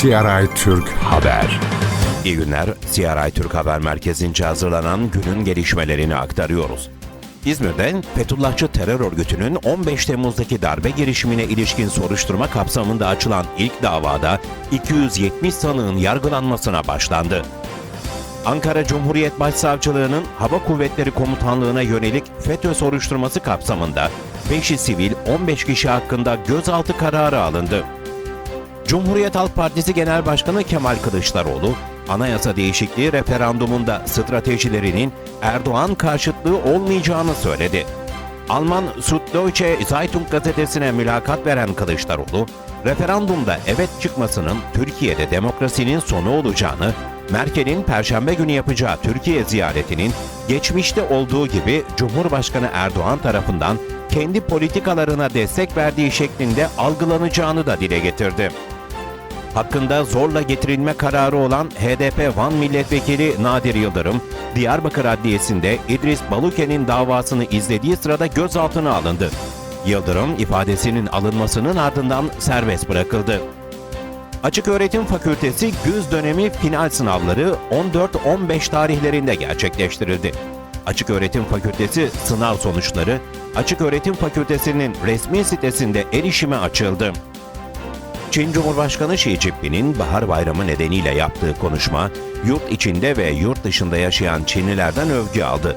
CRI Türk Haber. İyi günler. CRI Türk Haber Merkezi'nce hazırlanan günün gelişmelerini aktarıyoruz. İzmir'de Fethullahçı terör örgütünün 15 Temmuz'daki darbe girişimine ilişkin soruşturma kapsamında açılan ilk davada 270 sanığın yargılanmasına başlandı. Ankara Cumhuriyet Başsavcılığı'nın Hava Kuvvetleri Komutanlığı'na yönelik FETÖ soruşturması kapsamında 5'i sivil 15 kişi hakkında gözaltı kararı alındı. Cumhuriyet Halk Partisi Genel Başkanı Kemal Kılıçdaroğlu, anayasa değişikliği referandumunda stratejilerinin Erdoğan karşıtlığı olmayacağını söyledi. Alman Süddeutsche Zeitung gazetesine mülakat veren Kılıçdaroğlu, referandumda evet çıkmasının Türkiye'de demokrasinin sonu olacağını, Merkel'in Perşembe günü yapacağı Türkiye ziyaretinin geçmişte olduğu gibi Cumhurbaşkanı Erdoğan tarafından kendi politikalarına destek verdiği şeklinde algılanacağını da dile getirdi hakkında zorla getirilme kararı olan HDP Van Milletvekili Nadir Yıldırım, Diyarbakır Adliyesi'nde İdris Baluke'nin davasını izlediği sırada gözaltına alındı. Yıldırım ifadesinin alınmasının ardından serbest bırakıldı. Açık Öğretim Fakültesi güz dönemi final sınavları 14-15 tarihlerinde gerçekleştirildi. Açık Öğretim Fakültesi sınav sonuçları Açık Öğretim Fakültesi'nin resmi sitesinde erişime açıldı. Çin Cumhurbaşkanı Xi Jinping'in Bahar Bayramı nedeniyle yaptığı konuşma, yurt içinde ve yurt dışında yaşayan Çinlilerden övgü aldı.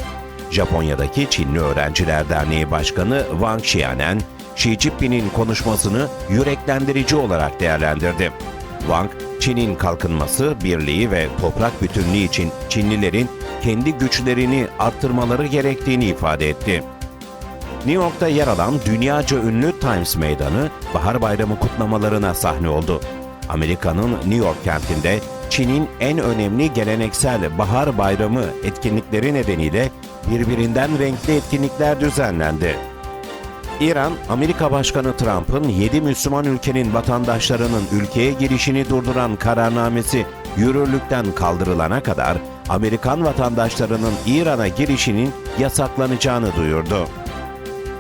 Japonya'daki Çinli Öğrenciler Derneği Başkanı Wang Xianen, Xi Jinping'in konuşmasını yüreklendirici olarak değerlendirdi. Wang, Çin'in kalkınması, birliği ve toprak bütünlüğü için Çinlilerin kendi güçlerini arttırmaları gerektiğini ifade etti. New York'ta yer alan dünyaca ünlü Times Meydanı Bahar Bayramı kutlamalarına sahne oldu. Amerika'nın New York kentinde Çin'in en önemli geleneksel Bahar Bayramı etkinlikleri nedeniyle birbirinden renkli etkinlikler düzenlendi. İran, Amerika Başkanı Trump'ın 7 Müslüman ülkenin vatandaşlarının ülkeye girişini durduran kararnamesi yürürlükten kaldırılana kadar Amerikan vatandaşlarının İran'a girişinin yasaklanacağını duyurdu.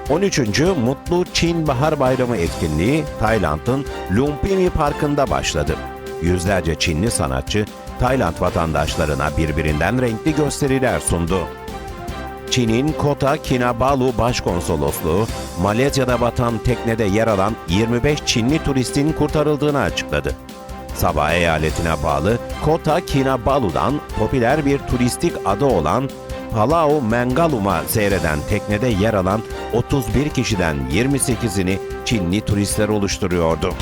13. Mutlu Çin Bahar Bayramı etkinliği Tayland'ın Lumpini Parkı'nda başladı. Yüzlerce Çinli sanatçı Tayland vatandaşlarına birbirinden renkli gösteriler sundu. Çin'in Kota Kinabalu Başkonsolosluğu, Malezya'da batan teknede yer alan 25 Çinli turistin kurtarıldığını açıkladı. Sabah eyaletine bağlı Kota Kinabalu'dan popüler bir turistik adı olan Palau Mengalum'a seyreden teknede yer alan 31 kişiden 28'ini Çinli turistler oluşturuyordu.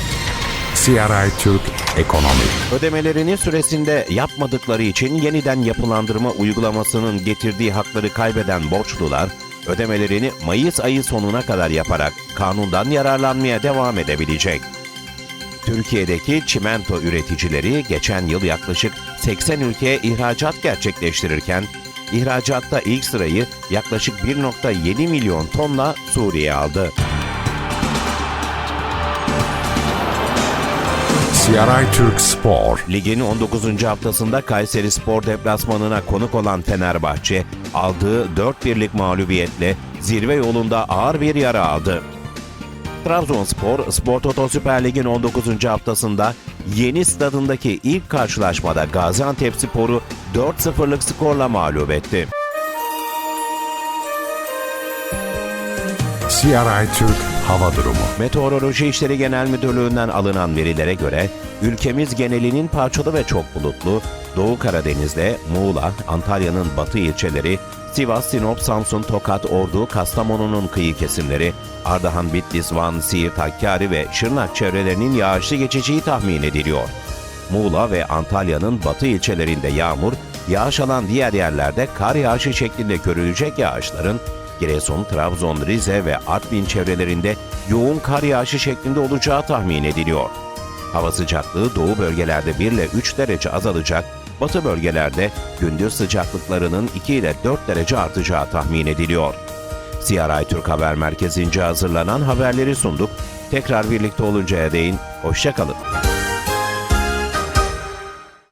CRI Türk Ekonomi. Ödemelerini süresinde yapmadıkları için yeniden yapılandırma uygulamasının getirdiği hakları kaybeden borçlular, ödemelerini Mayıs ayı sonuna kadar yaparak kanundan yararlanmaya devam edebilecek. Türkiye'deki çimento üreticileri geçen yıl yaklaşık 80 ülkeye ihracat gerçekleştirirken, ihracatta ilk sırayı yaklaşık 1.7 milyon tonla Suriye aldı. CRI Türk Spor. Ligin 19. haftasında Kayseri Spor deplasmanına konuk olan Fenerbahçe aldığı 4-1'lik mağlubiyetle zirve yolunda ağır bir yara aldı. Trabzonspor, Spor Toto Süper Lig'in 19. haftasında yeni stadındaki ilk karşılaşmada Gaziantep Spor'u 4-0'lık skorla mağlup etti. CRI Türk Hava Durumu. Meteoroloji İşleri Genel Müdürlüğü'nden alınan verilere göre ülkemiz genelinin parçalı ve çok bulutlu, Doğu Karadeniz'de Muğla, Antalya'nın batı ilçeleri, Sivas, Sinop, Samsun, Tokat, Ordu, Kastamonu'nun kıyı kesimleri, Ardahan, Bitlis, Van, Siirt, Hakkari ve Şırnak çevrelerinin yağışlı geçeceği tahmin ediliyor. Muğla ve Antalya'nın batı ilçelerinde yağmur, yağış alan diğer yerlerde kar yağışı şeklinde görülecek yağışların Giresun, Trabzon, Rize ve Artvin çevrelerinde yoğun kar yağışı şeklinde olacağı tahmin ediliyor. Hava sıcaklığı doğu bölgelerde 1 ile 3 derece azalacak, batı bölgelerde gündüz sıcaklıklarının 2 ile 4 derece artacağı tahmin ediliyor. CRI Türk Haber Merkezi'nce hazırlanan haberleri sunduk. Tekrar birlikte oluncaya değin, hoşçakalın.